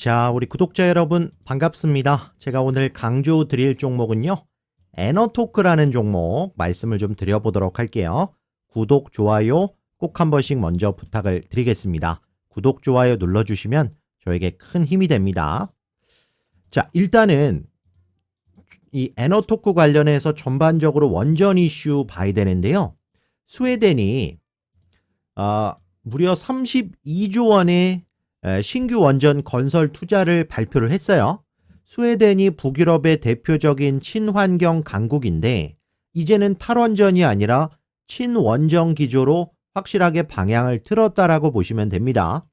자, 우리 구독자 여러분 반갑습니다. 제가 오늘 강조 드릴 종목은요. 에너토크라는 종목 말씀을 좀 드려보도록 할게요. 구독, 좋아요 꼭 한 번씩 먼저 부탁을 드리겠습니다. 구독, 좋아요 눌러주시면 저에게 큰 힘이 됩니다. 자, 일단은 이 에너토크 관련해서 전반적으로 원전 이슈 봐야 되는데요. 스웨덴이 아, 무려 32조 원의 에, 신규 원전 건설 투자를 발표를 했어요. 스웨덴이 북유럽의 대표적인 친환경 강국인데 이제는 탈원전이 아니라 친원전 기조로 확실하게 방향을 틀었다라고 보시면 됩니다.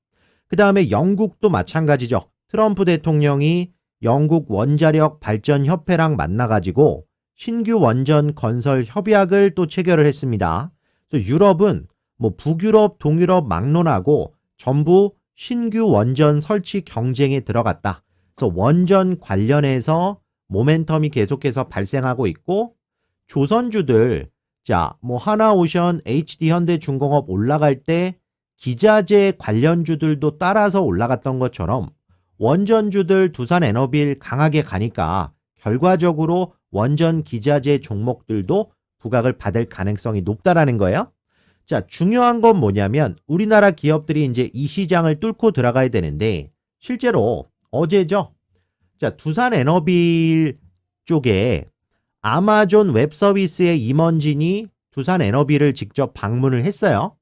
그 다음에 영국도 마찬가지죠. 트럼프 대통령이 영국 원자력 발전 협회랑 만나가지고 신규 원전 건설 협약을 또 체결을 했습니다. 그래서 유럽은 뭐 북유럽, 동유럽 막론하고 전부 신규 원전 설치 경쟁에 들어갔다. 그래서 원전 관련해서 모멘텀이 계속해서 발생하고 있고 조선주들 자, 뭐 하나오션, HD 현대 중공업 올라갈 때 기자재 관련주들도 따라서 올라갔던 것처럼 원전주들 두산 에너빌 강하게 가니까 결과적으로 원전 기자재 종목들도 부각을 받을 가능성이 높다라는 거예요. 자, 중요한 건 뭐냐면 우리나라 기업들이 이제 이 시장을 뚫고 들어가야 되는데 실제로 어제죠. 자, 두산 에너빌 쪽에 아마존 웹 서비스의 임원진이 두산 에너비를 직접 방문을 했어요.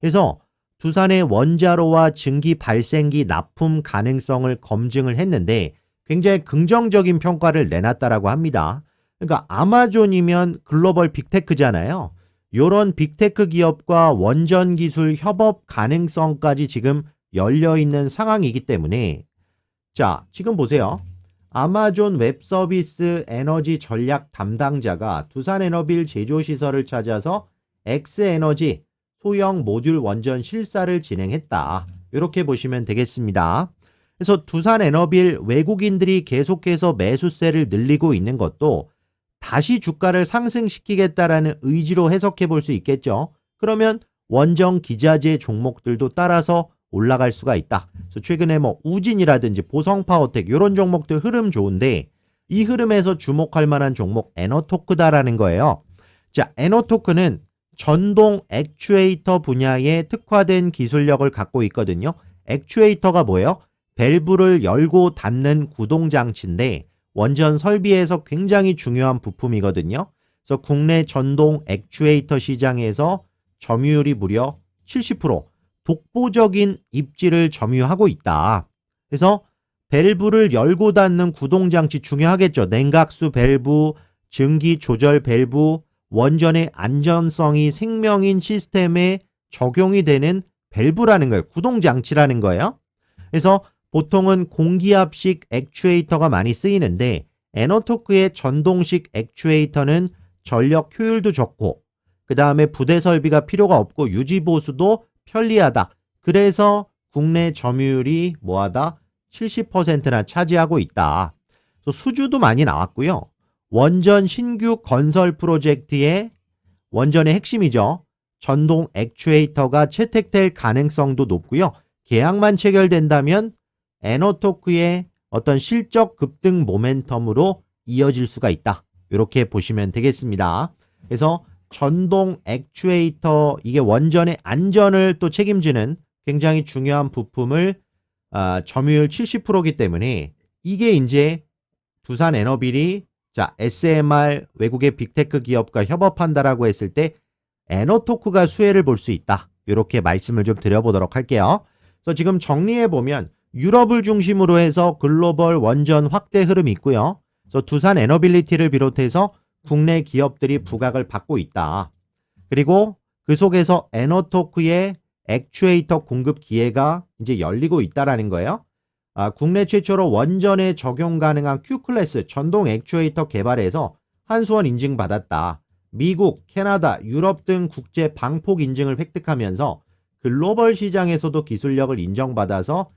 그래서 두산의 원자로와 증기 발생기 납품 가능성을 검증을 했는데 굉장히 긍정적인 평가를 내놨다라고 합니다. 그러니까 아마존이면 글로벌 빅테크잖아요. 요런 빅테크 기업과 원전 기술 협업 가능성까지 지금 열려 있는 상황이기 때문에 자, 지금 보세요. 아마존 웹 서비스 에너지 전략 담당자가 두산 에너빌 제조 시설을 찾아서 엑스 에너지 소형 모듈 원전 실사를 진행했다. 이렇게 보시면 되겠습니다. 그래서 두산 에너빌 외국인들이 계속해서 매수세를 늘리고 있는 것도 다시 주가를 상승시키겠다라는 의지로 해석해 볼 수 있겠죠. 그러면 원전 기자재 종목들도 따라서 올라갈 수가 있다. 그래서 최근에 뭐 우진이라든지 보성파워텍 이런 종목들 흐름 좋은데 이 흐름에서 주목할 만한 종목 에너토크다라는 거예요. 자, 에너토크는 전동 액추에이터 분야에 특화된 기술력을 갖고 있거든요. 액추에이터가 뭐예요? 밸브를 열고 닫는 구동 장치인데 원전 설비에서 굉장히 중요한 부품이거든요. 그래서 국내 전동 액추에이터 시장에서 점유율이 무려 70%, 독보적인 입지를 점유하고 있다. 그래서 밸브를 열고 닫는 구동장치 중요하겠죠. 냉각수 밸브, 증기 조절 밸브, 원전의 안전성이 생명인 시스템에 적용이 되는 밸브라는 거예요. 구동장치라는 거예요. 그래서 보통은 공기압식 액추에이터가 많이 쓰이는데 에너토크의 전동식 액추에이터는 전력 효율도 좋고 그 다음에 부대 설비가 필요가 없고 유지 보수도 편리하다. 그래서 국내 점유율이 뭐하다? 70%나 차지하고 있다. 수주도 많이 나왔고요. 원전 신규 건설 프로젝트의 원전의 핵심이죠. 전동 액추에이터가 채택될 가능성도 높고요. 계약만 체결된다면 에너토크의 어떤 실적 급등 모멘텀으로 이어질 수가 있다. 이렇게 보시면 되겠습니다. 그래서 전동 액추에이터 이게 원전의 안전을 또 책임지는 굉장히 중요한 부품을 아, 점유율 70%이기 때문에 이게 이제 두산 에너빌이 자 SMR 외국의 빅테크 기업과 협업한다라고 했을 때 에너토크가 수혜를 볼 수 있다. 이렇게 말씀을 좀 드려보도록 할게요. 그래서 지금 정리해 보면 유럽을 중심으로 해서 글로벌 원전 확대 흐름이 있고요. 그래서 두산 에너빌리티를 비롯해서 국내 기업들이 부각을 받고 있다. 그리고 그 속에서 에너토크의 액추에이터 공급 기회가 이제 열리고 있다라는 거예요. 아, 국내 최초로 원전에 적용 가능한 Q클래스 전동 액추에이터 개발에서 한수원 인증받았다. 미국, 캐나다, 유럽 등 국제 방폭 인증을 획득하면서 글로벌 시장에서도 기술력을 인정받아서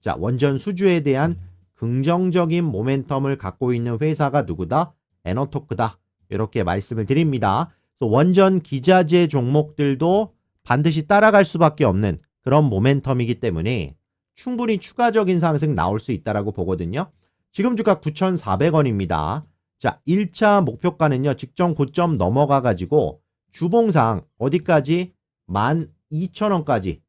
자, 원전 수주에 대한 긍정적인 모멘텀을 갖고 있는 회사가 누구다? 에너토크다. 이렇게 말씀을 드립니다. 원전 기자재 종목들도 반드시 따라갈 수밖에 없는 그런 모멘텀이기 때문에 충분히 추가적인 상승 나올 수 있다라고 보거든요. 지금 주가 9,400원입니다. 자, 1차 목표가는요. 직전 고점 넘어가 가지고 주봉상 어디까지 12,000원까지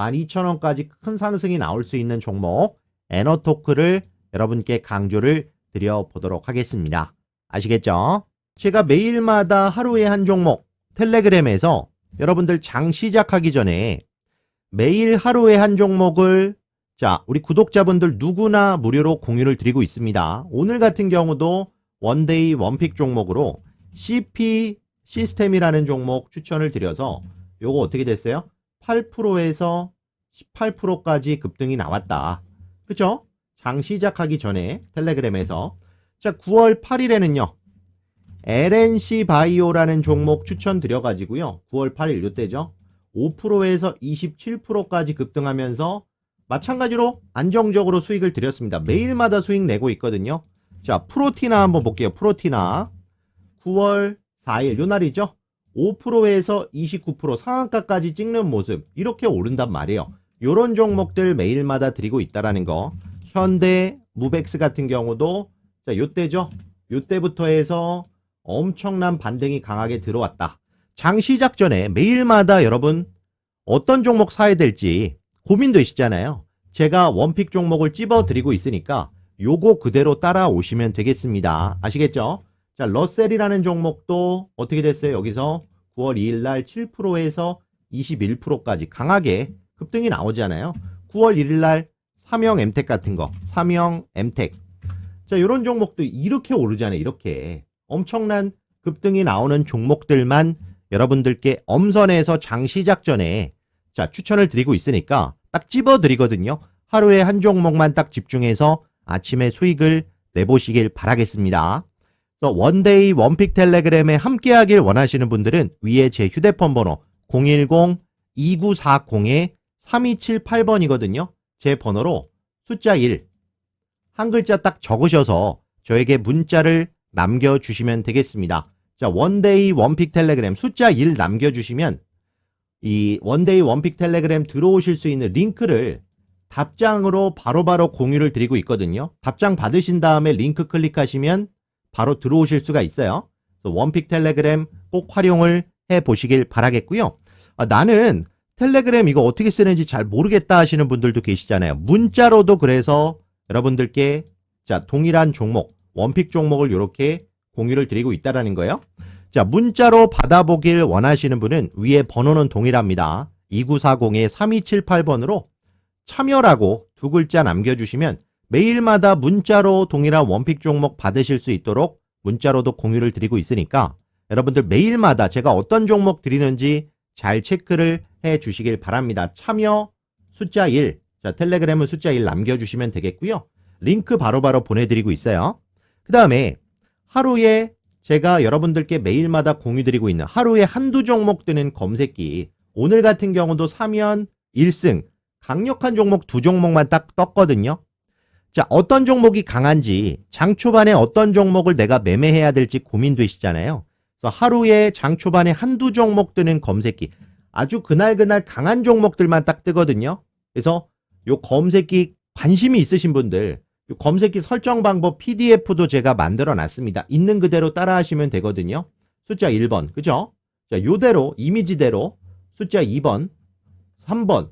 12,000원까지 큰 상승이 나올 수 있는 종목 에너토크를 여러분께 강조를 드려 보도록 하겠습니다. 아시겠죠? 제가 매일마다 하루에 한 종목 텔레그램에서 여러분들 장 시작하기 전에 매일 하루에 한 종목을 자, 우리 구독자분들 누구나 무료로 공유를 드리고 있습니다. 오늘 같은 경우도 원데이 원픽 종목으로 CP 시스템이라는 종목 추천을 드려서 요거 어떻게 됐어요? 8%에서 18%까지 급등이 나왔다. 그쵸? 장 시작하기 전에 텔레그램에서 자, 9월 8일에는요. LNC 바이오라는 종목 추천드려가지고요. 9월 8일 요때죠. 5%에서 27%까지 급등하면서 마찬가지로 안정적으로 수익을 드렸습니다. 매일마다 수익 내고 있거든요. 자, 프로티나 한번 볼게요. 프로티나 9월 4일 요 날이죠. 5%에서 29% 상한가까지 찍는 모습 이렇게 오른단 말이에요. 요런 종목들 매일마다 드리고 있다라는 거. 현대 무벡스 같은 경우도 자, 요때죠. 요때부터 해서 엄청난 반등이 강하게 들어왔다. 장 시작 전에 매일마다 여러분 어떤 종목 사야 될지 고민되시잖아요. 제가 원픽 종목을 찝어 드리고 있으니까 요거 그대로 따라오시면 되겠습니다. 아시겠죠? 자, 러셀이라는 종목도 어떻게 됐어요? 여기서 9월 2일 날 7%에서 21%까지 강하게 급등이 나오잖아요. 9월 1일 날 삼형 엠텍 같은 거, 삼형 엠텍. 자, 요런 종목도 이렇게 오르잖아요. 이렇게. 엄청난 급등이 나오는 종목들만 여러분들께 엄선해서 장 시작 전에 자, 추천을 드리고 있으니까 딱 집어 드리거든요. 하루에 한 종목만 딱 집중해서 아침에 수익을 내보시길 바라겠습니다. 그래서 원데이 원픽 텔레그램에 함께 하길 원하시는 분들은 위에 제 휴대폰 번호 010-2940-3278번이거든요. 제 번호로 숫자 1, 한 글자 딱 적으셔서 저에게 문자를 남겨주시면 되겠습니다. 자, 원데이 원픽 텔레그램 숫자 1 남겨주시면 이 원데이 원픽 텔레그램 들어오실 수 있는 링크를 답장으로 바로바로 공유를 드리고 있거든요. 답장 받으신 다음에 링크 클릭하시면 바로 들어오실 수가 있어요. 원픽 텔레그램 꼭 활용을 해 보시길 바라겠고요. 아, 나는 텔레그램 이거 어떻게 쓰는지 잘 모르겠다 하시는 분들도 계시잖아요. 문자로도 그래서 여러분들께 자 동일한 종목 원픽 종목을 이렇게 공유를 드리고 있다라는 거예요. 자 문자로 받아보길 원하시는 분은 위에 번호는 동일합니다. 2940-3278번으로 참여라고 두 글자 남겨주시면 매일마다 문자로 동일한 원픽 종목 받으실 수 있도록 문자로도 공유를 드리고 있으니까 여러분들 매일마다 제가 어떤 종목 드리는지 잘 체크를 해 주시길 바랍니다. 참여 숫자 1, 자, 텔레그램은 숫자 1 남겨주시면 되겠고요. 링크 바로바로 보내드리고 있어요. 그 다음에 하루에 제가 여러분들께 매일마다 공유드리고 있는 하루에 한두 종목 뜨는 검색기 오늘 같은 경우도 사면 1승 강력한 종목 두 종목만 딱 떴거든요. 자, 어떤 종목이 강한지 장 초반에 어떤 종목을 내가 매매해야 될지 고민되시잖아요. 그래서 하루에 장 초반에 한두 종목 뜨는 검색기 아주 그날그날 강한 종목들만 딱 뜨거든요. 그래서 요 검색기 관심이 있으신 분들 요 검색기 설정 방법 PDF도 제가 만들어 놨습니다. 있는 그대로 따라 하시면 되거든요. 숫자 1번. 그죠? 자, 요대로 이미지대로 숫자 2번, 3번,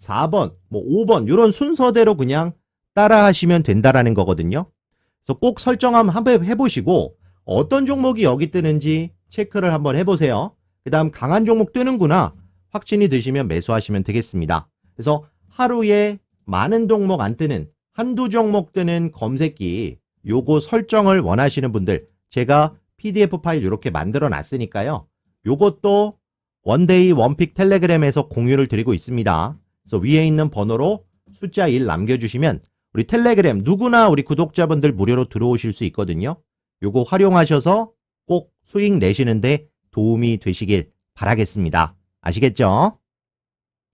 4번, 뭐 5번 요런 순서대로 그냥 따라 하시면 된다라는 거거든요. 그래서 꼭 설정 한번 해 보시고 어떤 종목이 여기 뜨는지 체크를 한번 해 보세요. 그 다음 강한 종목 뜨는구나. 확신이 드시면 매수하시면 되겠습니다. 그래서 하루에 많은 종목 안 뜨는 한두 종목 뜨는 검색기 요거 설정을 원하시는 분들 제가 PDF 파일 이렇게 만들어 놨으니까요. 요것도 원데이 원픽 텔레그램에서 공유를 드리고 있습니다. 그래서 위에 있는 번호로 숫자 1 남겨주시면 우리 텔레그램 누구나 우리 구독자분들 무료로 들어오실 수 있거든요. 요거 활용하셔서 꼭 수익 내시는데 도움이 되시길 바라겠습니다. 아시겠죠?